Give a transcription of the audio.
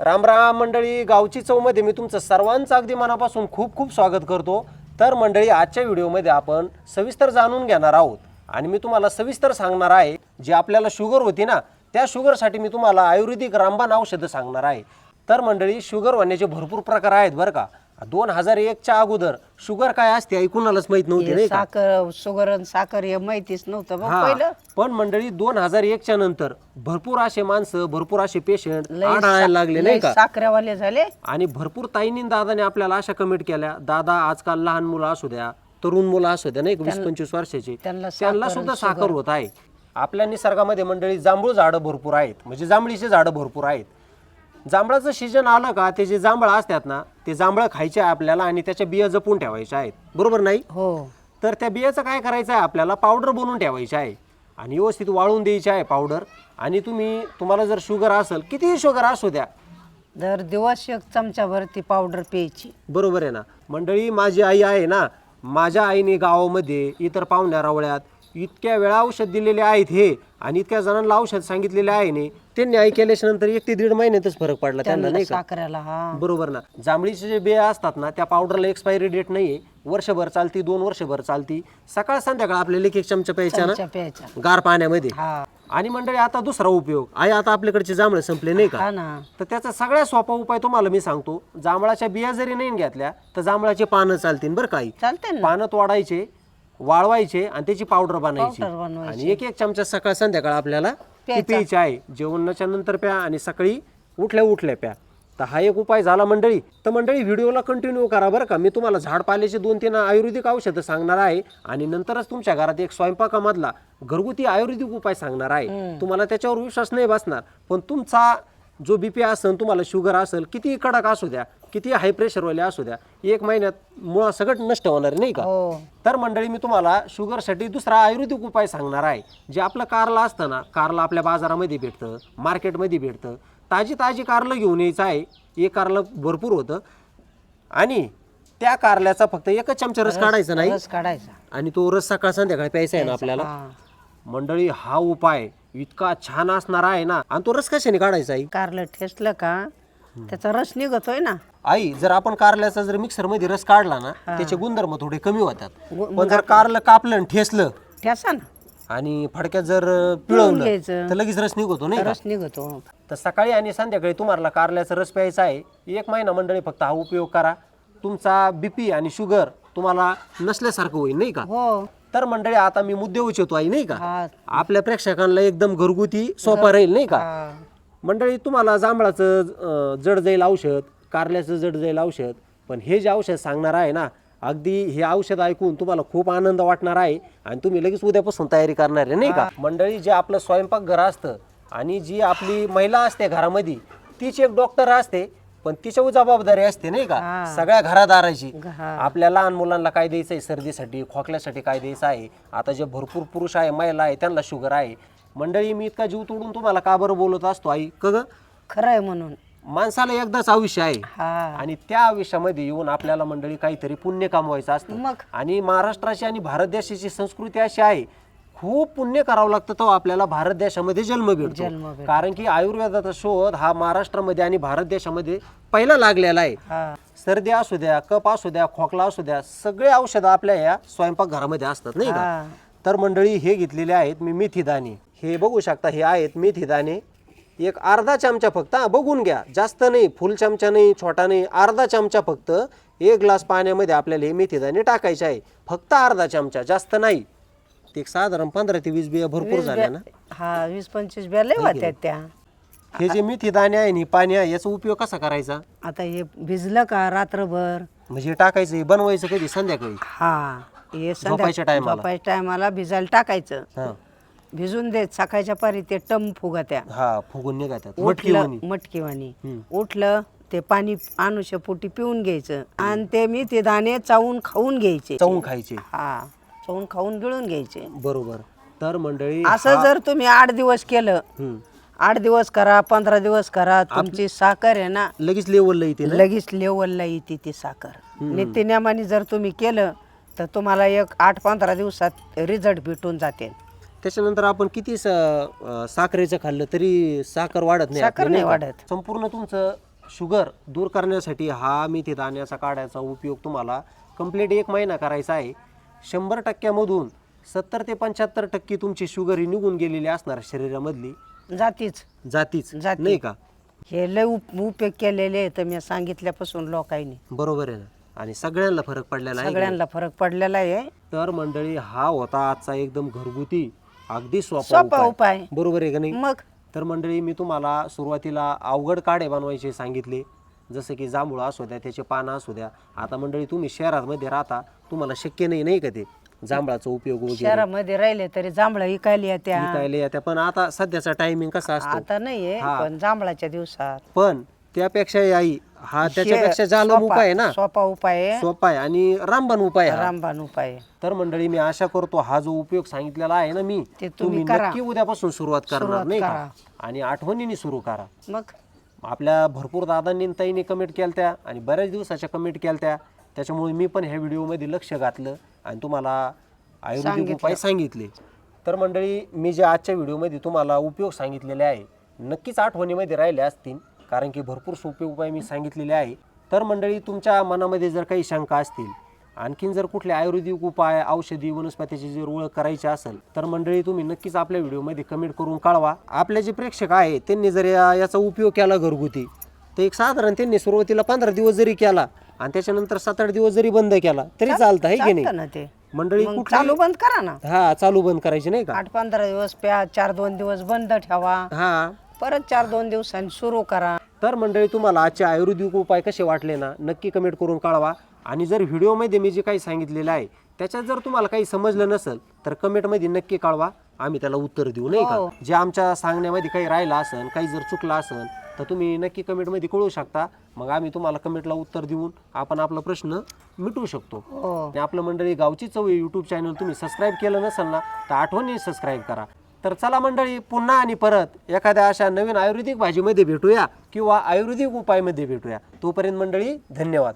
राम राम मंडळी गावची चौमध्ये मी तुमचं सर्वांचं अगदी मनापासून खूप खूप स्वागत करतो. तर मंडळी आजच्या व्हिडिओमध्ये आपण सविस्तर जाणून घेणार आहोत. आणि मी तुम्हाला सविस्तर सांगणार आहे जी आपल्याला शुगर होती ना त्या शुगरसाठी मी तुम्हाला आयुर्वेदिक रामबाण औषधं सांगणार आहे. तर मंडळी शुगर होण्याचे भरपूर प्रकार आहेत बरं का. दोन हजार एकच्या अगोदर शुगर काय असते ऐकूनच माहीत नव्हती नाही का? साखर शुगर आणि साखर हे माहितीच नव्हतं बघ हा, पहिलं. पण मंडळी दोन हजार एकच्या नंतर भरपूर असे माणसं भरपूर असे पेशंट लय आढळायला सा- लागले लय नाही का? साखरेवाले झाले. आणि भरपूर ताईंनी दादाने आपल्याला अशा कमेंट केल्या दादा आजकाल लहान मुलं असू द्या तरुण मुलं असू द्या नाही वीस पंचवीस वर्षाची. त्यांना त्यांना सुद्धा साखर होत आहे. आपल्या निसर्गामध्ये मंडळी जांभूळ झाडं भरपूर आहेत. म्हणजे जांभळीचे झाडं भरपूर आहेत. जांभळाचं सीजन आलं का ते जे जांभळं असतात ना ते जांभळं खायचे आहे आपल्याला आणि त्याच्या बिया जपून ठेवायच्या आहेत. बरोबर नाही? हो. तर त्या बियाचं काय करायचं आहे? आपल्याला पावडर बनवून ठेवायची आहे. आणि व्यवस्थित वाळून द्यायची आहे पावडर. आणि तुम्ही तुम्हाला जर शुगर असेल कितीही शुगर असू द्या. दर दिवस एक चमचाभर ती पावडर प्यायची. बरोबर आहे ना? मंडळी माझी आई आहे ना माझ्या आईने गावामध्ये इतर पाहुण्या रावळ्यात इतक्या वेळा औषध दिलेले आहेत हे आणि इतक्या जणांना औषध सांगितलेले आहे ने त्यांनी आई केल्याच्यानंतर एक ते दीड महिन्यातच फरक पडला त्यांना त्यांना नाही का? साखरेला हा. बरोबर ना. जांभळीचे जे बिया असतात ना त्या पावडरला एक्सपायरी डेट नाहीये. वर्षभर चालती दोन वर्षभर चालती. सकाळ संध्याकाळ आपल्याला एक एक चमचा प्यायचा ना? चमचा प्यायचा गार पाण्यामध्ये. हा. आणि मंडळी आता दुसरा उपयोग. आहे आता आपल्याकडचे जांभळे संपले नाही का? हा ना. तर त्याचा सगळ्यात सोपा उपाय तुम्हाला मी सांगतो. जांभळाच्या बिया जरी नाही घेतल्या तर जांभळाचे पानं चालतील बरं काही चालते ना. पानं तोडायचे वाळवायचे आणि त्याची पावडर बनायची. बनवायची. आणि एक एक चमचा सकाळ संध्याकाळ आपल्याला ती प्यायचा. प्यायची आहे. जेवणाच्या नंतर प्या आणि सकाळी उठल्या उठल्या प्या. तर हा एक उपाय झाला मंडळी. तर मंडळी व्हिडिओला कंटिन्यू करा बरं का. मी तुम्हाला झाड पाल्याचे दोन तीन आयुर्वेदिक औषधं सांगणार आहे आणि नंतरच तुमच्या घरात एक स्वयंपाकामधला घरगुती आयुर्वेदिक उपाय सांगणार आहे. तुम्हाला त्याच्यावर विश्वास नाही बसणार. पण तुमचा जो बीपी असेल तुम्हाला शुगर असेल किती कडक असू द्या किती हाय प्रेशरवाले असू द्या एक महिन्यात मुळा सगळं नष्ट होणार आहे, नाही का? हो. तर मंडळी मी तुम्हाला शुगरसाठी दुसरा आयुर्वेदिक उपाय सांगणार आहे जे आपलं कारला असतं ना कारला आपल्या बाजारामध्ये भेटतं मार्केटमध्ये भेटतं. ताजी ताजी कारलं घेऊन यायचं आहे. एक कारलं भरपूर होतं. आणि त्या कारल्याचा फक्त एकच चमचा रस काढायचा नाही. रस काढायचा. आणि तो रस सकाळ संध्याकाळी प्यायचा आहे ना आपल्याला. हा. मंडळी हा उपाय इतका छान असणार आहे ना. आणि तो रस कशाने काढायचा आहे? कारलं ठेसलं का त्याचा रस निघतोय ना. आई जर आपण कारल्याचा जर मिक्सरमध्ये रस काढला ना त्याचे गुणधर्म थोडे कमी होतात. पण जर कारलं कापलं आणि ठेसलं ठेसा ना. आणि फडक्यात जर पिळवलं घ्यायचं. तर लगेच रस निघतो नाही का? रस निघतो तर सकाळी आणि संध्याकाळी तुम्हाला कारल्याचा रस प्यायचा आहे. एक महिना मंडळी फक्त हा उपयोग करा. तुमचा बीपी आणि शुगर तुम्हाला नसल्यासारखं होईल नाही का? हो. तर मंडळी आता मी मुद्दे उचलतो आहे नाही का? हा. आपल्या प्रेक्षकांना एकदम घरगुती सोपा राहील नाही का? हा. मंडळी तुम्हाला जांभळाचं अं, जड जाईल औषध कारल्याचं जड जाईल औषध. पण हे जे औषध सांगणार आहे ना अगदी हे औषध ऐकून तुम्हाला खूप आनंद वाटणार आहे आणि तुम्ही लगेच उद्यापासून तयारी करणार आहे नाही का? मंडळी जे आपलं स्वयंपाकघर असतं आणि जी आपली महिला असते घरामध्ये तीच एक डॉक्टर असते पण तिच्यावर जबाबदारी असते नाही का. सगळ्या घरादाराची. आपल्या लहान मुलांना काय द्यायचं आहे? सर्दीसाठी खोकल्यासाठी काय द्यायचं आहे? आता जे भरपूर पुरुष आहे महिला आहे त्यांना शुगर आहे. मंडळी मी इतका जीव तोडून तुम्हाला का बरं बोलत असतो आई? ग खरं आहे म्हणून. माणसाला एकदाच आयुष्य आहे. हा. आणि त्या आयुष्यामध्ये येऊन आपल्याला मंडळी काहीतरी पुण्य कमवायचं असतं. मग? आणि महाराष्ट्राची आणि भारत देशाची संस्कृती अशी आहे खूप पुण्य करावं लागतं तो आपल्याला भारत देशामध्ये जन्म जन्म भेटतो भेटतो. कारण की आयुर्वेदाचा शोध हा महाराष्ट्रामध्ये आणि भारत देशामध्ये पहिला लागलेला आहे. हा. सर्दी असू द्या कप असू द्या खोकला असू द्या सगळे औषधं आपल्या या स्वयंपाकघरामध्ये असतात नाही का? हा. तर मंडळी हे घेतलेले आहेत मी मेथी दाणे हे बघू शकता हे आहेत मेथी दाणे एक अर्धा चमचा फक्त बघून घ्या. जास्त नाही फुल चमचा नाही छोटा नाही अर्धा चमचा फक्त एक ग्लास पाण्यामध्ये आपल्याला हे मेथी दाणे टाकायचे आहे. फक्त अर्धा चमचा जास्त नाही. ते साधारण पंधरा ते वीस बिया भरपूर झाल्या ना? हा वीस पंचवीस ब्या लय होत्या त्या. हे जे मेथी दाणे आहे नि पाणी आहे याचा उपयोग कसा करायचा? आता हे भिजलं का रात्रभर? म्हणजे टाकायचं हे बनवायचं कधी? संध्याकाळी? हा हे झोपायच्या टायमाला. भिजायला टाकायचं. हा. भिजून देत सकाळच्या पारी ते टम फुगत्या हा फुगून निघातात मटकी उठलं मटकीवाणी. हम्म. उठलं ते पाणी अनुष्य पोटी पिऊन घ्यायचं. आणि ते मी ते दाणे चावून खाऊन घ्यायचे. चावून खायचे. हा चावून खाऊन गिळून घ्यायचे. बरोबर. तर मंडळी असं जर तुम्ही आठ दिवस केलं हम्म. आठ दिवस करा पंधरा दिवस करा तुमची साखर आहे ना लगेच लेवलला येते ना? लगेच लेवलला येते ती साखर. नित्यनेमाने जर तुम्ही केलं तर तुम्हाला एक आठ पंधरा दिवसात रिझल्ट भेटून जाते. त्याच्यानंतर आपण किती स- अं, साखरेचं खाल्लं तरी साखर वाढत नाही साखर आपली, नाही का? वाढत. संपूर्ण तुमचं शुगर दूर करण्यासाठी हा मेथी दाण्याचा काढ्याचा उपयोग तुम्हाला कंप्लीट एक महिना करायचा आहे शंभर टक्क्यामधून सत्तर ते पंच्याहत्तर टक्के तुमची शुगर ही निघून गेलेली असणार शरीरामधली जातीच जातीच जाती. नाही का हे लय उप उपयोग केलेले आहे तर मी सांगितल्यापासून लोकांनी बरोबर आहे ना आणि सगळ्यांना फरक पडलेला आहे? सगळ्यांना फरक पडलेला आहे तर मंडळी हा होता आजचा एकदम घरगुती अगदी सोपा सोपा उपाय. बरोबर आहे का नाही? मग? तर मंडळी मी तुम्हाला सुरुवातीला अवघड काढे बनवायचे सांगितले. जसं की जांभूळ असू द्या त्याचे पानं असू द्या. आता मंडळी तुम्ही शहरामध्ये राहता तुम्हाला शक्य नाही नाही का ते? जांभळाचा उपयोग वगैरे. शहरामध्ये राहिले तरी जांभळं इकायला येत्या. विकायला येत्या. पण आता सध्याचा टायमिंग कसा असतो? आता नाहीये हा. पण जांभळाच्या दिवसात. पण त्यापेक्षा आई. हा त्याच्यापेक्षा जालम उपाय आहे ना? सोपा उपाय आहे. सोपा आहे आणि रामबाण उपाय आहे हा. रामबाण उपाय आहे. तर मंडळी मी आशा करतो हा जो उपयोग सांगितलेला आहे ना मी ते तुम्ही तुम्ही करा. नक्की उद्यापासून सुरुवात करणार सुरुवात नाही का. आणि आठवणीने सुरू करा. मग? आपल्या भरपूर दादांनी आणि ताईंनी कमेंट केल्या त्या आणि बऱ्याच दिवसाच्या कमेंट केल्या त्या त्याच्यामुळे मी पण ह्या व्हिडिओमध्ये लक्ष घातलं आणि तुम्हाला आयुर्वेदिक उपाय सांगितले. तर मंडळी मी जे आजच्या व्हिडिओमध्ये तुम्हाला उपयोग सांगितलेले आहे नक्कीच आठवणीमध्ये राहिले असतील. कारण की भरपूर सोपे उपाय मी सांगितलेले आहे. तर मंडळी तुमच्या मनामध्ये जर काही शंका असतील आणखीन जर कुठले आयुर्वेदिक उपाय औषधी वनस्पतीची जर ओळख करायची असेल तर मंडळी तुम्ही नक्कीच आपल्या व्हिडिओमध्ये कमेंट करून कळवा. आपले जे प्रेक्षक आहे त्यांनी जर याचा उपयोग केला घरगुती तर एक साधारण त्यांनी सुरुवातीला पंधरा दिवस जरी केला आणि त्याच्यानंतर सात आठ दिवस जरी बंद केला तरी चालतं आहे की नाही? ते. मंडळी मग कुठली चालू बंद करा ना. हा चालू बंद करायची नाही का? आठ पंधरा दिवस प्या चार दोन दिवस बंद ठेवा. हा. परत चार दोन दिवसांनी सुरू करा. तर मंडळी तुम्हाला आजचे आयुर्वेदिक उपाय कसे वाटले ना नक्की कमेंट करून कळवा. आणि जर व्हिडिओमध्ये मी जे काही सांगितलेलं आहे त्याच्यात जर तुम्हाला काही समजलं नसेल तर कमेंटमध्ये नक्की कळवा. आम्ही त्याला उत्तर देऊ नाही हो. का जे आमच्या सांगण्यामध्ये काही राहिलं असेल काही जर चुकलं असेल तर तुम्ही नक्की कमेंटमध्ये कळवू शकता. मग आम्ही तुम्हाला कमेंटला उत्तर देऊन आपण आपला प्रश्न मिटवू शकतो. हो. आणि आपलं मंडळी गावची चवळी यूट्यूब चॅनल तुम्ही सबस्क्राईब केलं नसेल ना तर आठवणी सबस्क्राईब करा. तर चला मंडळी पुन्हा आणि परत एखाद्या अशा नवीन आयुर्वेदिक भाजीमध्ये भेटूया किंवा आयुर्वेदिक उपायमध्ये भेटूया. तोपर्यंत मंडळी धन्यवाद.